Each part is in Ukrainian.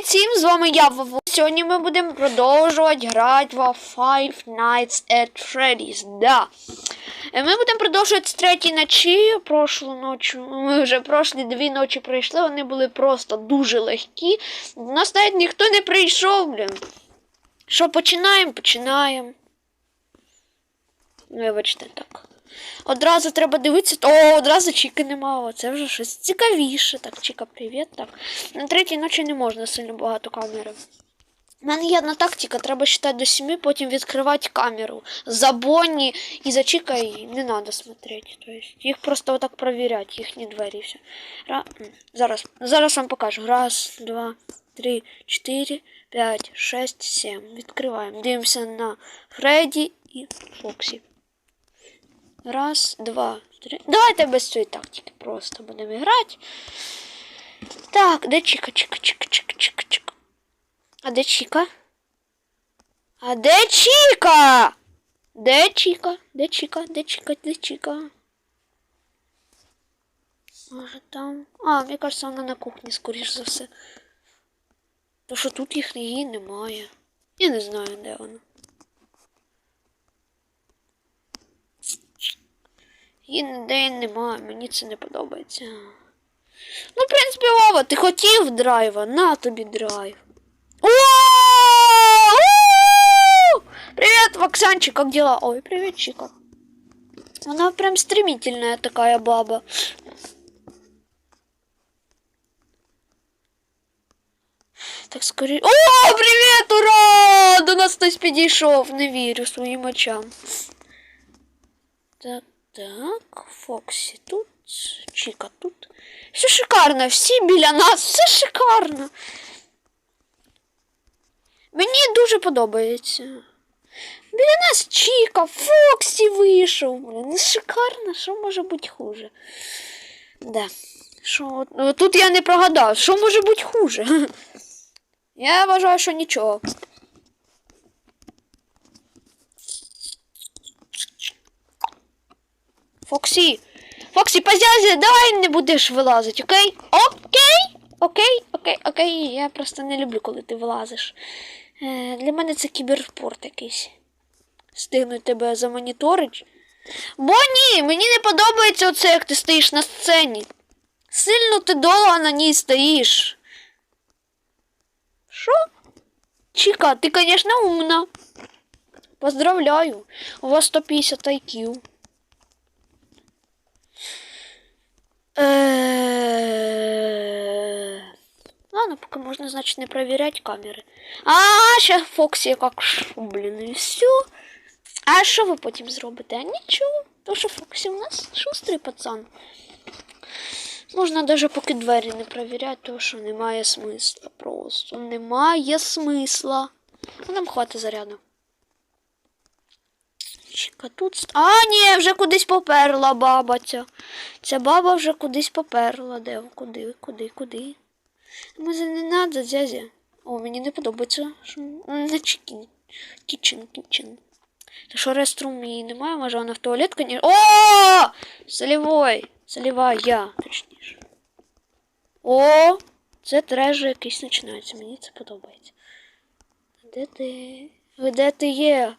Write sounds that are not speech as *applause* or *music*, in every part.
Привіт всім! З вами я Вову. Сьогодні ми будемо продовжувати грати в Five Nights at Freddy's. Да. Е, Ми будемо продовжувати з третьої ночі. Прошлу ночі. Ми вже прошлі дві ночі пройшли. Вони були просто дуже легкі. У нас навіть ніхто не прийшов, блін. Що, починаємо? Починаємо. Вибачте так. Одразу треба дивитися. О, одразу Чіки нема. О, Це вже щось цікавіше. Так, Чіка, привіт. Так. На третій ночі не можна сильно багато камери. У мене є одна тактика, треба читати до семи, потім відкривати камеру. За Бонні і за Чіка і не треба смотрети. Тобто їх просто отак провіряти, їхні двері. і Все. Ра... Зараз, зараз вам покажу. Раз, два, три, чотири, п'ять, шесть, сім. Відкриваємо. Дивимося на Фредді і Фоксі. Раз, два, три. Давайте без цієї тактики просто будемо грати. Так, де Чіка, Чіка, Чіка, Чіка, Чіка, Чіка. А де Чіка? А де Чіка? Де Чіка? Де Чіка? Де Чіка? Де Чіка? Може там. А, мені кажется, вона на кухні, скоріш за все. То що тут їх її немає. Я не знаю, де вона. Її ніде немає, мені це не подобається. Ну, в принципі, Вова, ти хотів драйва, на тобі драйв. О! У! Привет, Воксанчик, как дела? Ой, привет, Чика. Она прям стремительная такая баба. Так скорее. О, привет, ура! До нас хтось підійшов. Не вірю своїм очам. Так, Так, Фоксі тут, Чіка тут. Все шикарно, всі біля нас, все шикарно. Мені дуже подобається. Біля нас Чіка, Фоксі вийшов. Блін, ну шикарно, що може бути хуже? Да. Що, ну, тут я не прогадав, що може бути хуже? *laughs* Я вважаю, що нічого. Фоксі, Фоксі, позязі, давай не будеш вилазити, окей? Окей? Окей, окей, окей. Я просто не люблю, коли ти вилазиш. Е, для мене це кіберспорт якийсь. Стигнуть тебе замоніторить. Бо ні, мені не подобається оце, як ти стоїш на сцені. Сильно ти довго на ній стоїш. Що? Чіка, ти, звісно, умна. Поздравляю. У вас 150 IQ. Ладно, пока можно, значит, не проверять камеры. А, сейчас Фоксі ш... блін, і все. А що ви потім зробите? А нічого. То що Фоксі у нас шустрий пацан. Можна даже поки двері не провіряти, тому що немає смисла. Просто немає смисла. А нам хватить заряду. Чека тут. А, ні, вже кудись поперла баба ця. Ця баба вже кудись поперла. Де? Куди, куди, куди? Може не надо, дядя. О, мені не подобається. що На чекін. Кічен, кічен. Та що реструм її немає, може вона в туалет, конечно. О! Солівой! Соліва я, точніше. О! Це трежі якийсь починається. Мені це подобається. Де ти? Ви де ти є?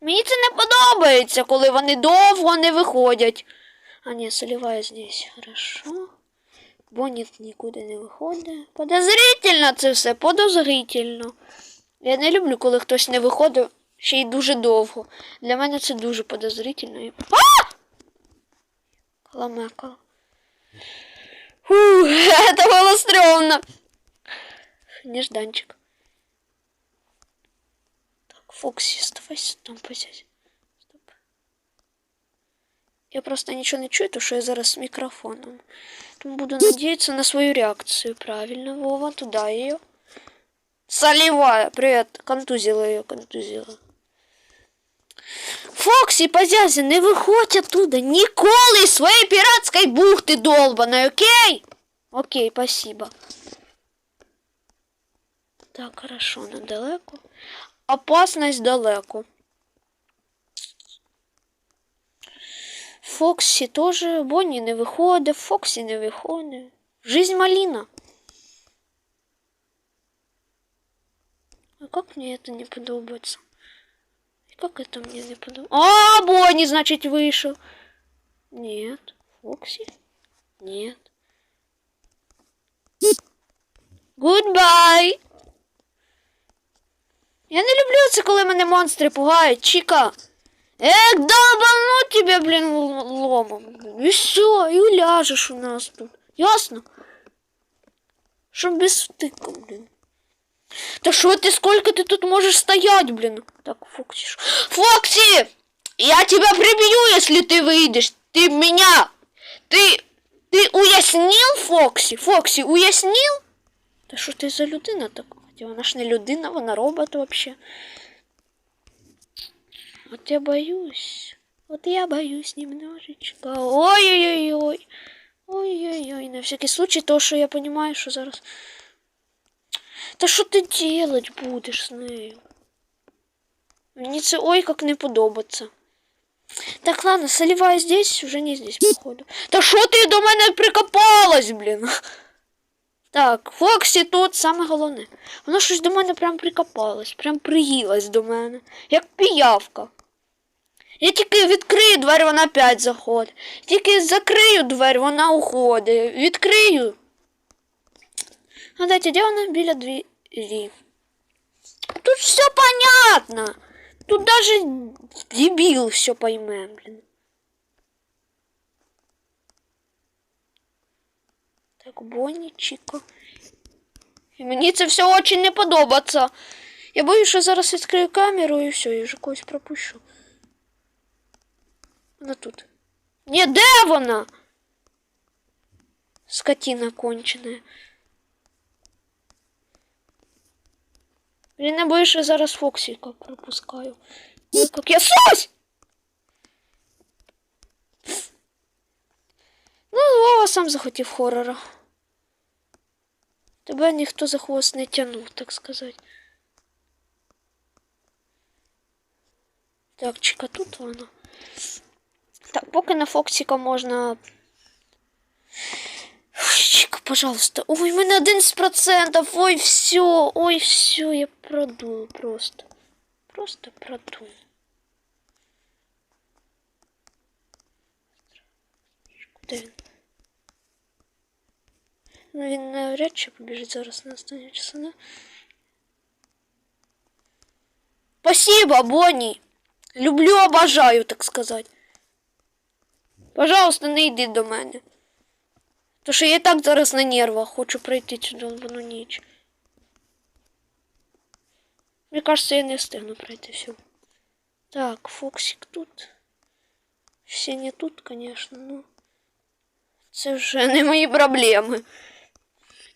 Мені це не подобається, коли вони довго не виходять. А ні, солівая здесь. Хорошо. Бонніт нікуди не виходить. Подозрительно це все, подозрительно. Я не люблю, коли хтось не виходить ще й дуже довго. Для мене це дуже подозрительно. і- А! Каламекала. Фух, *laughs* это было стрёмно. Нежданчик. Так, Фоксі, оставайся там позять. Стоп. Я просто нічого не чую, тому що я зараз з мікрофоном. Тому буду надіятися на свою реакцію. Правильно, Вова, туда її. Солевая, привет. Контузила ее, контузила. Фоксі, позязі, не виходь оттуда ніколи з своєї піратської бухти долбаної, окей? Окей, спасибо. Так, хорошо, недалеко. Опасність далеко. Фоксі теж, Бонні не виходить, Фоксі не виходить. Жизнь малина. А как мне это не подобается? И как это мне не подобается? А, Бонни, значит, вышел. Нет. Фокси? Нет. Goodbye. Я не люблю це, коли мене монстри пугають. Чіка. Ек, долбану тебе, блін, л- ломом. І все, і ляжеш у нас тут. Ясно? Щоб без стику, блін. Та що ти, сколько ти тут можеш стоять, блін? Так, Фоксі. ж- Фоксі! Я тебя прибью, если ты выйдешь. Ты меня... Ты... Ты уяснил, Фоксі? Фоксі, уяснил? Та що ти за людина така? Хоча вона ж не людина, вона робот вообще. От я боюсь. Вот я боюсь немножечко. Ой-ой-ой-ой. Ой-ой-ой. На всякий случай, то, що я понимаю, що зараз. Та що ти делать будеш з нею? Мені це ой як не подобається. Так, ладно, соливай здесь, уже не здесь, походу. Та що ти до мене прикопалась, блін? Так, Фоксі тут саме головне. Воно щось до мене прям прикопалось, прям приїлась до мене, як піявка. Я тільки відкрию двері, вона опять заходить. Тільки закрию двері, вона уходить. Відкрию. Гадайте, де вона біля двері? Тут все понятно. Тут даже дебил все пойме, блин. Так, Бонні, Чіко. І мені це все очень не подобається. Я боюсь, що зараз відкрию камеру і все, і вже когось пропущу. Вона тут. Ні, де вона? Скотина кончена. Блін, я боюсь, що зараз Фоксіка пропускаю. Як я сось! Ну, Вова сам захотів хорора. Тебе ніхто за хвост не тянув, так сказати. Так, чека, тут вона. Так, поки на Фоксіка можна. Ой, Чика, пожалуйста. Ой, у мене 11%. Ой, все. Ой, все, я продул просто. Просто продул. Куди він? Ну, він навряд чи побіжить зараз на останнє часу? Спасибо, Бонні. Люблю, обожаю, так сказати. Пожалуйста, не йди до мене. То що я і так зараз на нервах хочу пройти цю долбану ніч. Мені кажется, я не встигну пройти все. Так, Фоксик тут. Всі не тут, конечно, ну. Це вже не мої проблеми.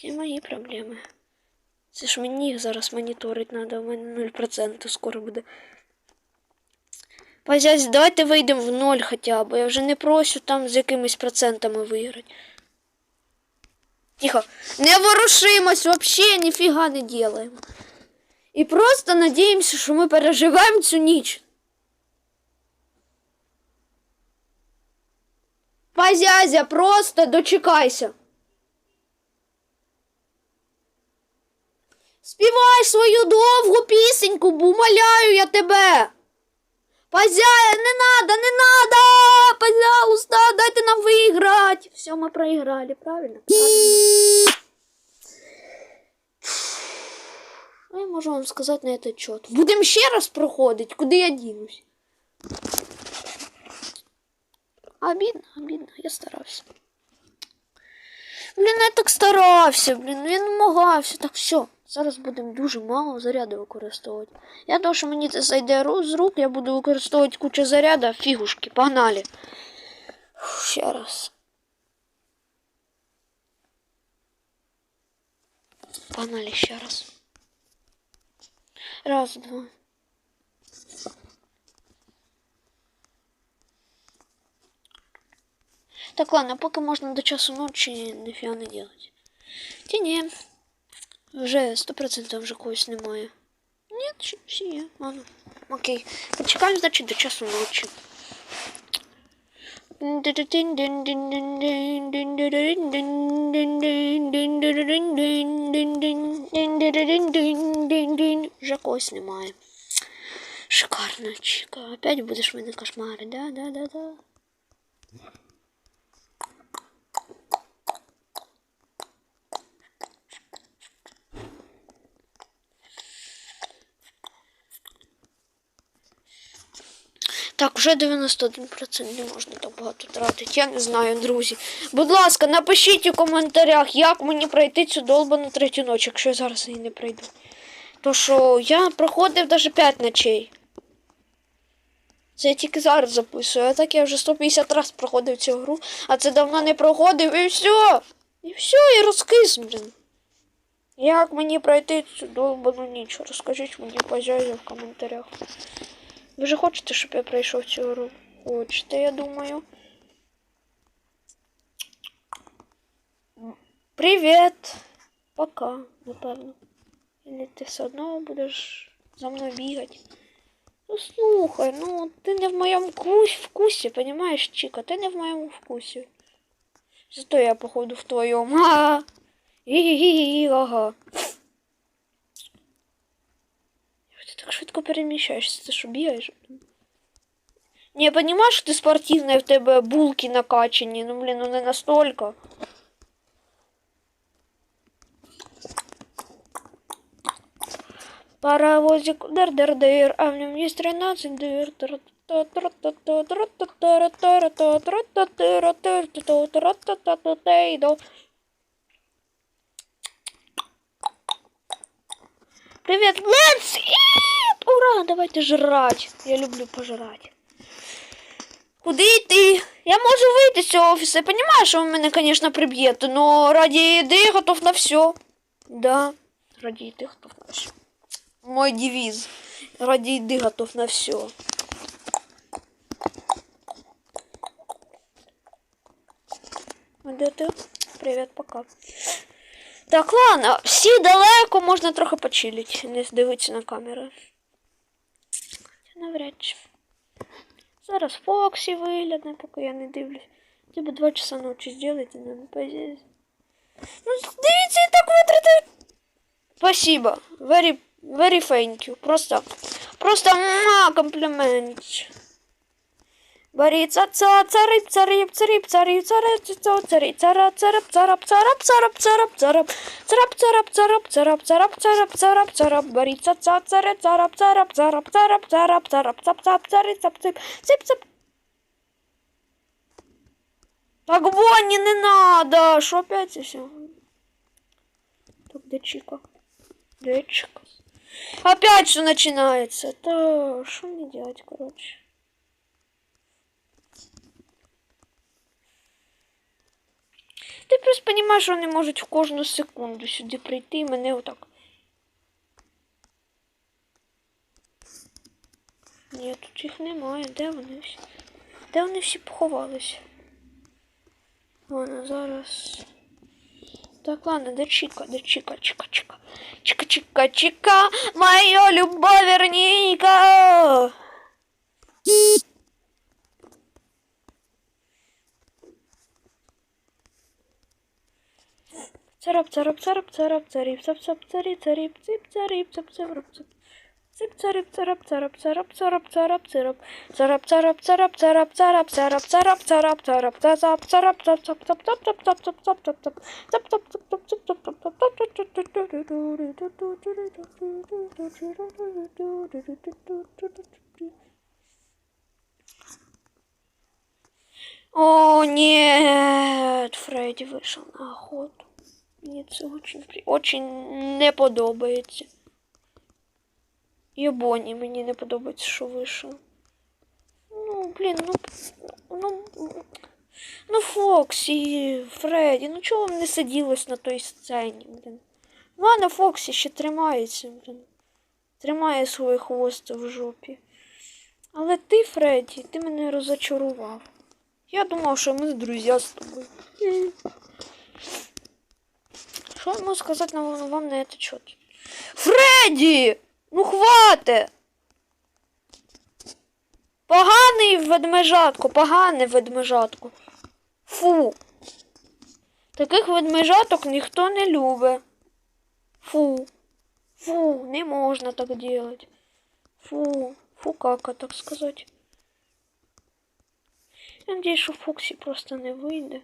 Це мої проблеми. Це ж мені їх зараз моніторить треба, у мене 0% скоро буде. Пазязь, давайте вийдемо в ноль хоча б. Я вже не прошу там з якимись процентами виграти. Тихо. Не ворушимось, вообще ніфіга не делаємо. І просто надіємося, що ми переживемо цю ніч. Пазязя, просто дочекайся. Співай свою довгу пісеньку, бо умоляю я тебе. Пазяя, не надо, не надо! Пожалуйста, дайте нам выиграть. Все, мы проиграли, правильно? Правильно. Що я можу вам сказати на этот счет? Будемо ще раз проходити, куди я дінусь. Обідно, обідно, я старався. Блін, я так старався, блін, ну я намагався. Так, все, зараз будемо дуже мало заряду використовувати. Я думаю, що мені це зайде ру- з рук, я буду використовувати кучу заряду, фігушки, погнали. Фу, Ще раз. Погнали ще раз. Раз, два. Так, ладно, поки можна до часу ночі ніфіга не делать. Ті ні. Вже 100% вже когось немає. Ні, ще всі є. Ладно. Окей. Почекаємо, значить, до часу ночі. Вже когось немає. Шикарно, Чіка. Опять будеш мене кошмари, да, да, да, да. Так, вже 91% не можна так багато тратити. Я не знаю, друзі. Будь ласка, напишіть у коментарях, як мені пройти цю долбану третю ніч, якщо я зараз її не пройду. То що я проходив навіть 5 ночей. Це я тільки зараз записую, а так я вже 150 разів проходив цю гру, а це давно не проходив і все. І все, і розкис, блін. Як мені пройти цю долбану ніч? Розкажіть мені, пожалуйста, в коментарях. Ви же хочете, щоб я пройшов цю гру? Хочете, я думаю. Привіт! Пока, напевно. Или ти все одно будеш за мною бігати? Ну слухай, ну ти не в моєму вкус- вкусі, понимаєш, Чіка, ти не в моєму вкусі. Зато я, походу, в твоєму. Ага. так швидко переміщаєшся, ти що бігаєш? Ні, я понимаю, що ти спортивна, в тебе булки накачані, ну блін, ну не настолько. Паровозик дыр-дыр-дыр, а в нем есть 13 дыр. Привет, let's eat! Ура, давайте жрать. Я люблю пожрать. Куди йти? Я можу вийти з цього офісу. Я розумію, що ви мене, звісно, приб'єте, но ради їди готов на все. Да, ради їди готов на все. Мой девиз. Ради еды готов на все. Де ти? Привіт, пока. Так, ладно, всі далеко, можна трохи почилити, не дивитися на камеру. Навряд чи. Зараз Фоксі вигляне, поки я не дивлюсь. Тебе два часа ночі зробити, надо позіз. Ну, дивіться, і так витратив. Спасибо. Very, very thank you. Просто, просто муа, комплімент. Боріться, ца, царип, царип, царип, царип, царип, царип, царип, царап, царап, царап, царап, царап, царап, царап, царап, царап, царап, царап, царап, царап, царап, царап, боріться, ца, царе, царап, царап, царап, царап, царап, царап, цап, цап, царип, цап, цип, цип, цап. Так, Бонни, не надо! Что опять все? Так, где Чика? Где Чика? Опять что начинается? Да, что мне делать, короче? Ти просто розумієш, що вони можуть в кожну секунду сюди прийти і мене отак. Ні, тут їх немає. Де вони всі? Де вони всі поховалися? Ладно, зараз. Так, ладно, де Чика, де Чика, Чика, Чика. Чика, Чика, Чика, моя любовь верника. Царап, царап, царап, царап, царіп, цап, цап, царі, царіп, цip, царіп, цап, царап, цап. Цip, царіп, царап, царап, царап, царап, царап, царап. Царап, царап, царап, царап, царап, царап, царап, царап, царап, царап, царап, цап, цап, цап, цап, цап, цап, цап, цап, цап, цап. Цап, цап, цап, цап, цап, цап, цап, цап. О, нет, Фредді вийшов на охоту. Мені це очень, очень не подобається. І Бонні мені не подобається, що вийшов. Ну, блін, ну. Ну, ну Фоксі, Фредді, ну чого вам не сиділось на той сцені, блін? Ладно, Фоксі ще тримається, блін. Тримає свій хвост в жопі. Але ти, Фредді, ти мене розочарував. Я думав, що ми друзі з тобою. Що я можу сказати на- вам на этот счет? Фредді! Ну хвате! Поганий ведмежатко, погане ведмежатко. Фу. Таких ведмежаток ніхто не любить. Фу. Фу, не можна так делать. Фу, фу кака, так сказать. Я надіюсь, що Фоксі просто не вийде.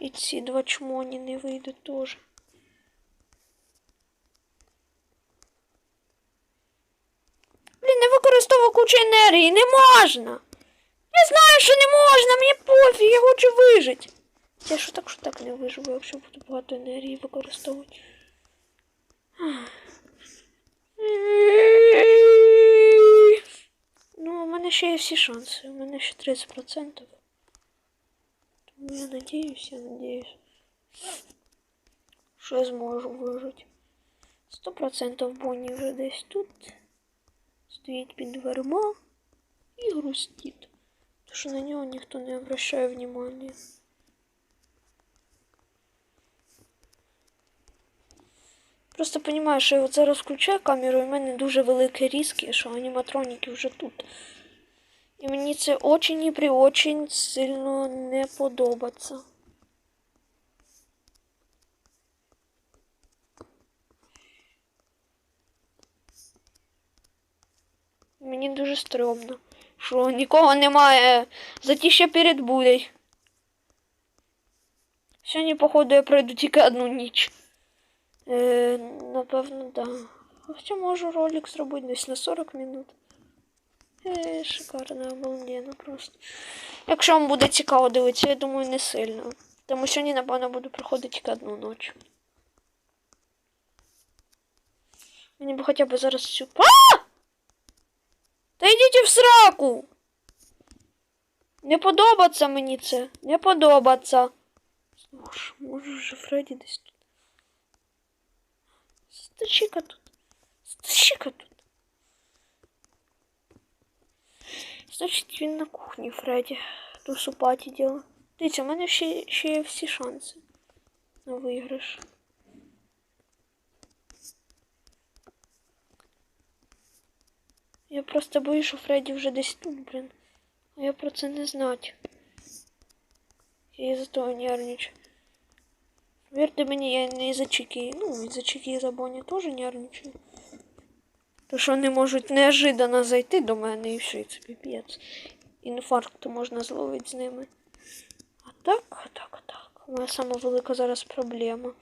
І ці два чмоні не вийдуть теж. Блін, не кучу енергії, не можна. Я знаю, що не можна, мені пофіг, я хочу вижити. Я що так, що так не виживу, якщо буду багато енергії використовувати. Ну, у мене ще є всі шанси. У мене ще 30%. Тому я надіюсь, я надіюсь, що я зможу вижити. 100% Бонні вже десь тут. Стоїть під дверима і грустить. Тому що на нього ніхто не обращає внимання. Просто розумію, що я от зараз включаю камеру, і в мене дуже великі різки, що аніматроніки вже тут. І мені це очень і при очень сильно не подобається. Мені дуже стрьомно, що нікого немає. Затіще перед бурей. Сьогодні, походу, я пройду тільки одну ніч. Е, напевно, да. Хоча можу ролик зробити десь на 40 минут. Е, шикарно, обалденно просто. Якщо вам буде цікаво дивитися, я думаю, не сильно. Тому сьогодні, напевно, буду проходити тільки одну ніч. Мені б хоча б зараз цю. Та йдіть в сраку! Не подобається мені це. Не подобається. Може, може вже Фредді десь тут. Стачика тут. Стачика тут. Значить, він на кухні, Фредді. Ту супаті діло. Дивіться, у мене ще, ще є всі шанси на виграш. Я просто боюсь, що Фредді вже десь тут, блін. А я про це не знати. Я із-за того нервничаю. Вірте мені, я не із-за Чики, ну, із-за Чики і за Бонні теж нервничаю. То що вони можуть неожиданно зайти до мене і все, і це піпець. Інфаркт можна зловити з ними. А так, а так, а так. Моя сама велика зараз проблема.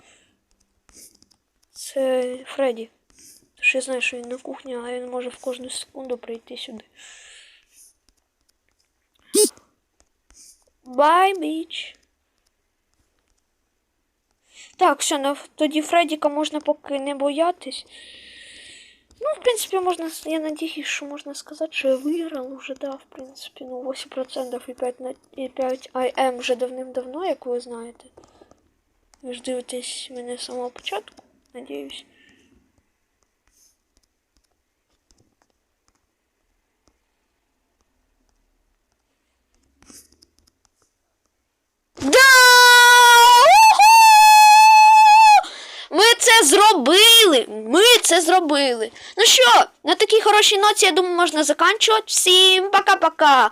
Це Фредді. Тож я знаю, що він на кухні, а він може в кожну секунду прийти сюди. Бай, біч. Так, все, ну, тоді Фредіка можна поки не боятись. Ну, в принципі, можна, я надіюсь, що можна сказати, що я виграла вже, да, в принципі, ну, 8% і 5 на і 5 IM вже давним-давно, як ви знаєте. Ви ж дивитесь мене з самого початку, надіюсь. Ми це зробили! Ми це зробили. Ну що, на такій хорошій ноті, я думаю, можна заканчувати. Всім пока-пока.